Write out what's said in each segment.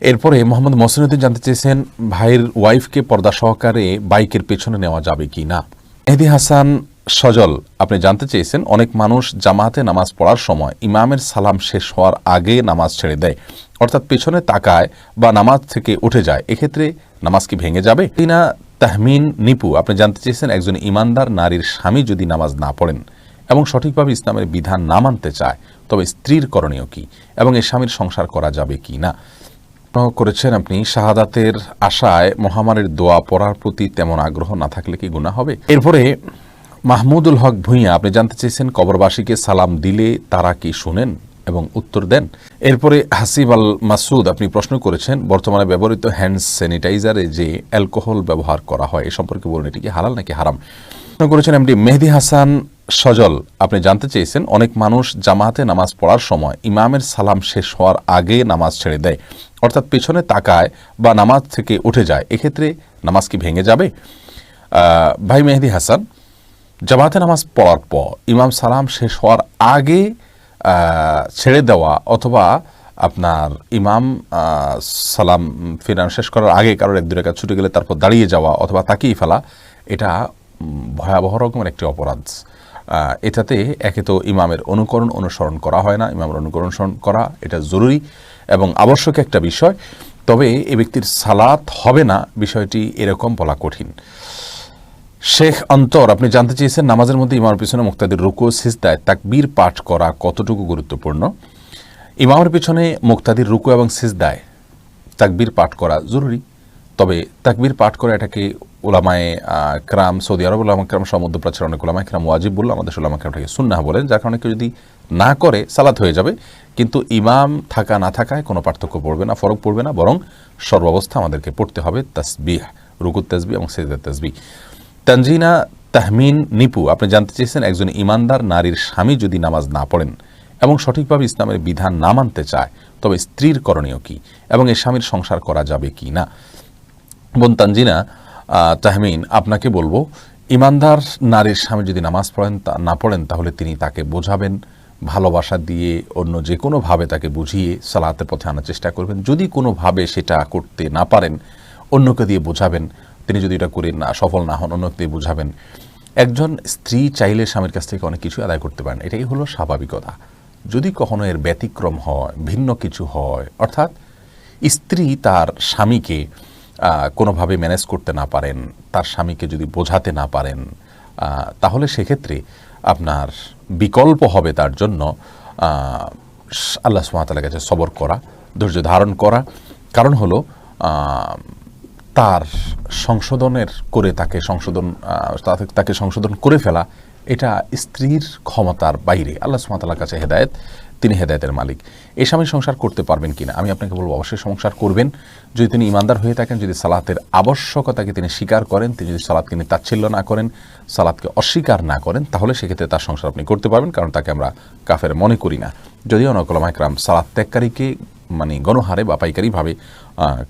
এরপরে মোহাম্মদ মসিনুদ্দিন জানতে চেয়েছেন ভাইয়ের ওয়াইফকে পর্দা সহকারে বাইকের পেছনে নেওয়া যাবে কি না। মেহেদি হাসান সজল, আপনি জানতে চেয়েছেন, অনেক মানুষ জামাতে নামাজ পড়ার সময় ইমামের সালাম শেষ হওয়ার আগে নামাজ ছেড়ে দেয়, অর্থাৎ পেছনে তাকায় বা নামাজ থেকে উঠে যায়, এক্ষেত্রে নামাজ কি ভেঙে যাবে? তিনা তাহমিন নিপু, আপনি জানতে চেয়েছেন একজন ইমানদার নারীর স্বামী যদি নামাজ না পড়েন এবং সঠিকভাবে ইসলামের বিধান না মানতে চায়, তবে স্ত্রীর করণীয় কি এবং এ স্বামীর সংসার করা যাবে কি না? করেছেন আপনি, শাহাদাতের আশায় মহামারীর দোয়া পড়ার প্রতি তেমন আগ্রহ না থাকলে কি গুণা হবে? এরপরে, মাহমুদুল হক ভূঁইয়া, আপনি জানতে চেয়েছেন কবরবাসীকে সালাম দিলে তারা কি শুনেন এবং উত্তর দেন? এরপরে, হাসিব আল মাসুদ, আপনি প্রশ্ন করেছেন, বর্তমানে ব্যবহৃত হ্যান্ড স্যানিটাইজারে যে অ্যালকোহল ব্যবহার করা হয়, এ সম্পর্কে বলুন, এটি কি হালাল নাকি হারাম? প্রশ্ন করেছেন এমডি মেহেদি হাসান সজল, আপনি জানতে চেয়েছেন, অনেক মানুষ জামাতে নামাজ পড়ার সময় ইমামের সালাম শেষ হওয়ার আগে নামাজ ছেড়ে দেয়। অর্থাৎ পেছনে তাকায় বা নামাজ থেকে উঠে যায়। এক্ষেত্রে নামাজ কি ভেঙে যাবে? ভাই মেহেদি হাসান, জামাতে নামাজ পড়ার পর ইমাম সালাম শেষ হওয়ার আগে ছেড়ে দেওয়া অথবা আপনার ইমাম সালাম ফিরান শেষ করার আগে কারোর এক দু রেখা ছুটে গেলে তারপর দাঁড়িয়ে যাওয়া অথবা তাকিয়ে ফেলা, এটা ভয়াবহ রকমের একটি অপরাধ। এটাতে একে তো ইমামের অনুকরণ অনুসরণ করা হয় না, ইমামের অনুকরণ করা এটা জরুরি এবং আবশ্যক একটা বিষয়, তবে এ ব্যক্তির সালাত হবে না, বিষয়টি এরকম বলা কঠিন। শেখ অন্তর, আপনি জানতে চেয়েছেন নামাজের মধ্যে ইমামের পিছনে মুক্তাদির রুকু, সিজদায় তাকবীর পাঠ করা কতটুকু গুরুত্বপূর্ণ? ইমামের পিছনে মুক্তাদির রুকু এবং সিজদায় তাকবীর পাঠ করা জরুরি, তবে তাকবীর পাঠ করা এটাকে ওলামায় ক্রাম সৌদি আরব ওলামা ক্রাম সহ মধ্যপ্রাচ্যের অনেক ওলামা ক্রাম ওয়াজিব বলল আমাদের ওলামা ক্রামটাকে সুন্নাহ বলেন যার কারণে কেউ যদি না করে সালাত হয়ে যাবে। কিন্তু ইমাম থাকা না থাকায় কোনো পার্থক্য পড়বে না ফরক পড়বে না বরং সর্বাবস্থা আমাদেরকে পড়তে হবে তাসবিহ রুকুত তাসবি এবং সেজদার তাসবি তানজিনা তাহমিন নিপু আপনি জানতে চেয়েছেন একজন ইমানদার নারীর স্বামী যদি নামাজ না পড়েন এবং সঠিকভাবে ইসলামের বিধান না মানতে চায় তবে স্ত্রীর করণীয় কি এবং এ স্বামীর সংসার করা যাবে কি না? বোন তানজিনা আহ, তাহমিন, আপনাকে বলব, ইমানদার নারীর স্বামী যদি নামাজ পড়েন, তা না পড়েন, তাহলে তিনি তাকে বোঝাবেন, ভালোবাসা দিয়ে অন্য যে কোনোভাবে তাকে বুঝিয়ে সালাতের পথে আনার চেষ্টা করবেন। যদি কোনোভাবে সেটা করতে না পারেন, অন্যকে দিয়ে বোঝাবেন, তিনি যদি এটা করে না, সফল না হন, অন্যকে দিয়ে বোঝাবেন। একজন স্ত্রী চাইলে স্বামীর কাছ থেকে অনেক কিছু আদায় করতে পারেন। এটাই হলো স্বাভাবিকতা। যদি কখনো এর ব্যতিক্রম হয়, ভিন্ন কিছু হয়, অর্থাৎ স্ত্রী তার স্বামীকে কোনোভাবে ম্যানেজ করতে না পারেন, তার স্বামীকে যদি বোঝাতে না পারেন তাহলে সেক্ষেত্রে আপনার বিকল্প হবে তার জন্য আল্লাহ সুমাতালের কাছে সবর করা, ধৈর্য ধারণ করা। কারণ হলো তার সংশোধনের করে তাকে সংশোধন তাকে সংশোধন করে ফেলা, এটা স্ত্রীর ক্ষমতার বাইরে। আল্লাহ সুমাতালার কাছে হেদায়েত। তিনি হেদায়েতের মালিক। এই স্বামী সংসার করতে পারবেন কিনা, আমি আপনাকে বলব অবশ্যই সংসার করবেন। যদি তিনি ইমানদার হয়ে থাকেন, যদি সালাতের আবশ্যকতাকে তিনি স্বীকার করেন, তিনি যদি সালাদকে তিনি তাচ্ছিল্য না করেন সালাদকে অস্বীকার না করেন, তাহলে সেক্ষেত্রে তার সংসার আপনি করতে পারবেন, কারণ তাকে আমরা কাফের মনে করি না। যদিও নকলামা একরাম সালাদ ত্যাগকারীকে মানে গণহারে বা পাইকারিভাবে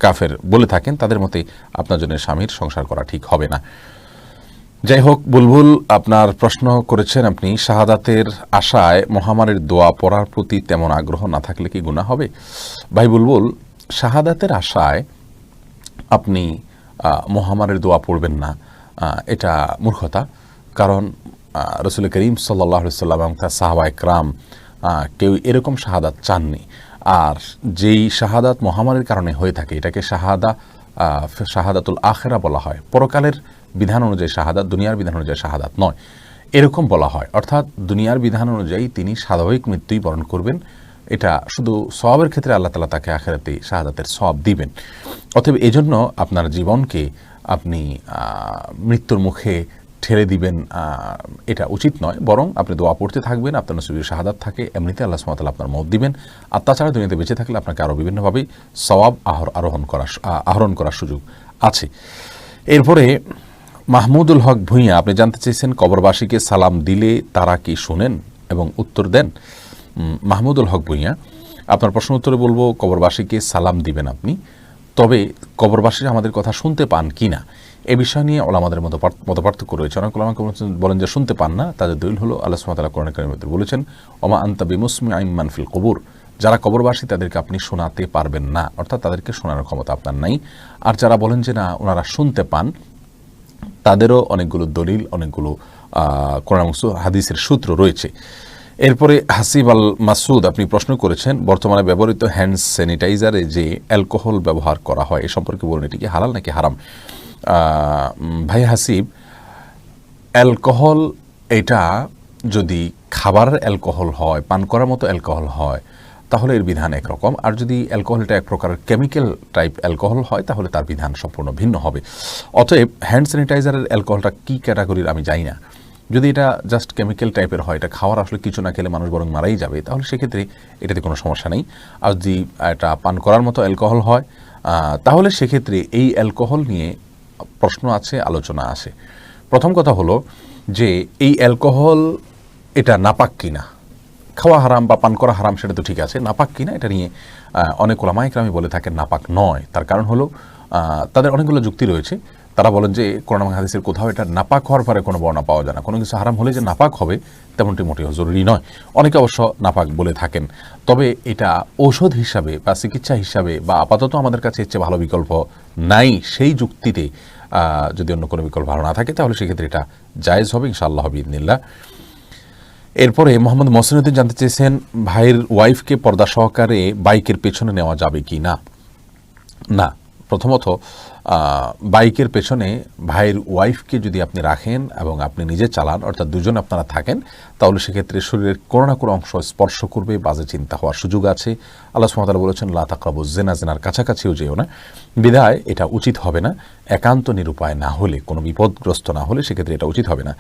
কাফের বলে থাকেন, তাদের মতে আপনার জন্য স্বামীর সংসার করা ঠিক হবে না। যাই হোক বুলবুল, আপনার প্রশ্ন করেছেন আপনি, শাহাদাতের আশায় মহামারীর দোয়া পড়ার প্রতি তেমন আগ্রহ না থাকলে কি গুণা হবে? ভাই বুলবুল, শাহাদাতের আশায় আপনি মহামারীর দোয়া পড়বেন না এটা মূর্খতা। কারণ রসুল করিম সাল্লাহ সাল্লাম এবং তার সাহাবা একরাম কেউ এরকম শাহাদাত চাননি। আর যেই শাহাদাত মহামারীর কারণে হয়ে থাকে, এটাকে শাহাদা শাহাদাতুল আখেরা বলা হয়। পরকালের বিধান অনুযায়ী শাহাদাত দুনিয়ার বিধান অনুযায়ী শাহাদাত নয়। এরকম বলা হয়। অর্থাৎ দুনিয়ার বিধান অনুযায়ী তিনি স্বাভাবিক মৃত্যুই বরণ করবেন। এটা শুধু সবের ক্ষেত্রে আল্লাহ তালা তাকে আখেরাতে শাহাদাতের সব দিবেন। অতএব এজন্য আপনার জীবনকে আপনি মৃত্যুর মুখে ঠেলে দিবেন এটা উচিত নয়। বরং আপনি দোয়া পড়তে থাকবেন আপনার নসিবের শাহাদাত থাকে এমনিতে আল্লাহ সুমাতাল আপনার মত দিবেন। আর তাছাড়া দুনিয়াতে বেঁচে থাকলে আপনাকে আরও বিভিন্নভাবে সওয়াব আহর আরোহণ করার আহ, আহরণ করার সুযোগ আছে। এরপরে মাহমুদুল হক ভূঁইয়া, আপনি জানতে চেয়েছেন কবরবাসীকে সালাম দিলে তারা কি শুনেন এবং উত্তর দেন? মাহমুদুল হক ভূঁইয়া, আপনার প্রশ্ন উত্তরে বলব, কবরবাসীকে সালাম দিবেন আপনি। তবে কবরবাসীরা আমাদের কথা শুনতে পান কি না, এ বিষয় নিয়ে ওলামাদের মতো পার্থ- মতপার্থক্য রয়েছে। অনেক ওলামা বলেন যে শুনতে পান না, তাদের দলিল হলো, আল্লাহ সুমাতালা কোরআন কারিমের বলেছেন, ওমা আন্তা বিমুসমি আইমান ফিল কবুর যারা কবরবাসী তাদেরকে আপনি শোনাতে পারবেন না, অর্থাৎ তাদেরকে শোনানোর ক্ষমতা আপনার নাই। আর যারা বলেন যে না, ওনারা শুনতে পান তাদেরও অনেকগুলো দলিল, অনেকগুলো কোরআন হাদিসের সূত্র রয়েছে। এরপরে হাসিব আল মাসুদ আপনি প্রশ্ন করেছেন, বর্তমানে ব্যবহৃত হ্যান্ড স্যানিটাইজারে যে অ্যালকোহল ব্যবহার করা হয়, এ সম্পর্কে বলুন, এটি কি হালাল নাকি হারাম? ভাই হাসিব, অ্যালকোহল, এটা যদি খাবারের অ্যালকোহল হয়, পান করার মতো অ্যালকোহল হয় তাহলে এর বিধান একরকম। আর যদি অ্যালকোহলটা এক প্রকার কেমিক্যাল টাইপ অ্যালকোহল হয়, তাহলে তার বিধান সম্পূর্ণ ভিন্ন হবে। অতএব হ্যান্ড স্যানিটাইজারের অ্যালকোহলটা কী ক্যাটাগরির আমি জানি না। যদি এটা জাস্ট কেমিক্যাল টাইপের হয়, এটা খাওয়ার আসলে কিছু না খেলে মানুষ বরং মারাই যাবে, তাহলে সেক্ষেত্রে এটাতে কোনো সমস্যা নেই। আর যদি এটা পান করার মতো অ্যালকোহল হয় তাহলে সেক্ষেত্রে এই অ্যালকোহল নিয়ে প্রশ্ন আছে, আলোচনা আছে। প্রথম কথা হলো যে এই অ্যালকোহল এটা নাপাক কিনা? খাওয়া হারাম বা পান করা হারাম সেটা তো ঠিক আছে। নাপাক কিনা এটা নিয়ে অনেক ওলামাইকরামি বলে থাকেন নাপাক নয়। তার কারণ হলো তাদের অনেকগুলো যুক্তি রয়েছে। তারা বলেন যে কোরআন এবং হাদিসের কোথাও এটা নাপাক হওয়ার পরে কোনো বর্ণনা পাওয়া যায় না। কোনো কিছু হারাম হলে যে নাপাক হবে, তেমনটি মোটেও জরুরি নয়। অনেকে অবশ্য নাপাক বলে থাকেন। তবে এটা ঔষধ হিসাবে বা চিকিৎসা হিসাবে বা আপাতত আমাদের কাছে এর চেয়ে ভালো বিকল্প নাই। সেই যুক্তিতে যদি অন্য কোনো বিকল্প ভালো না থাকে, তাহলে সেক্ষেত্রে এটা জায়েজ হবে, ইনশাআল্লাহ বিদিনিল্লাহ এরপরে মোহাম্মদ মসিনুদ্দিন জানতে চেয়েছেন ভাইয়ের ওয়াইফকে পর্দা সহকারে বাইকের পেছনে নেওয়া যাবে কি না। না, প্রথমত বাইকের পেছনে ভাইয়ের ওয়াইফকে যদি আপনি রাখেন এবং আপনি নিজে চালান, অর্থাৎ দুজন আপনারা থাকেন, তাহলে সেক্ষেত্রে শরীরের কোনো না কোনো অংশ স্পর্শ করবে, বাজে চিন্তা হওয়ার সুযোগ আছে। আল্লাহ সুমতালা বলেছেন, লা তাকরাবু জেনা জেনার কাছাকাছিও যেও না। বিধায় এটা উচিত হবে না। একান্ত নিরুপায় না হলে, কোনো বিপদগ্রস্ত না হলে সেক্ষেত্রে এটা উচিত হবে না।